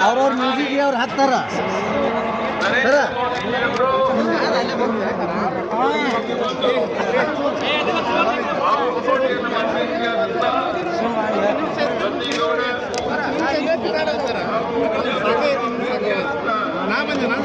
ಅವ್ರವ್ರ ಮ್ಯೂಸಿಕ್ಗೆ ಅವ್ರು ಹಾಕ್ತಾರ. ನಾನು ನಾ ಬಂದೆ ನಾನು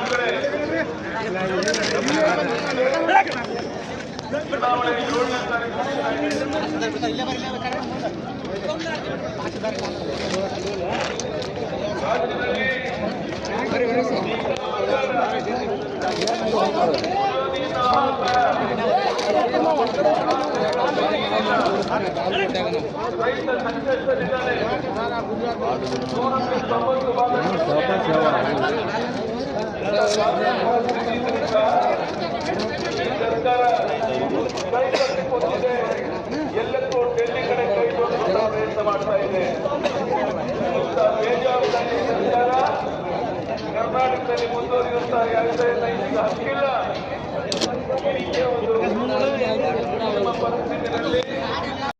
ಗುಜರಾತ್ ಮಾತಾಡ್ತೆ ಎಲ್ಲಕ್ಕೂ ಕಡೆ ಕೈ ಪ್ರಯತ್ನ ಮಾಡ್ತಾ ಇದೆ ಸರ್ಕಾರ ಕರ್ನಾಟಕದಲ್ಲಿ ಮುಂದುವರಿಯುತ್ತಾರೆ ನೈತಿಕ ಹಕ್ಕಿಲ್ಲ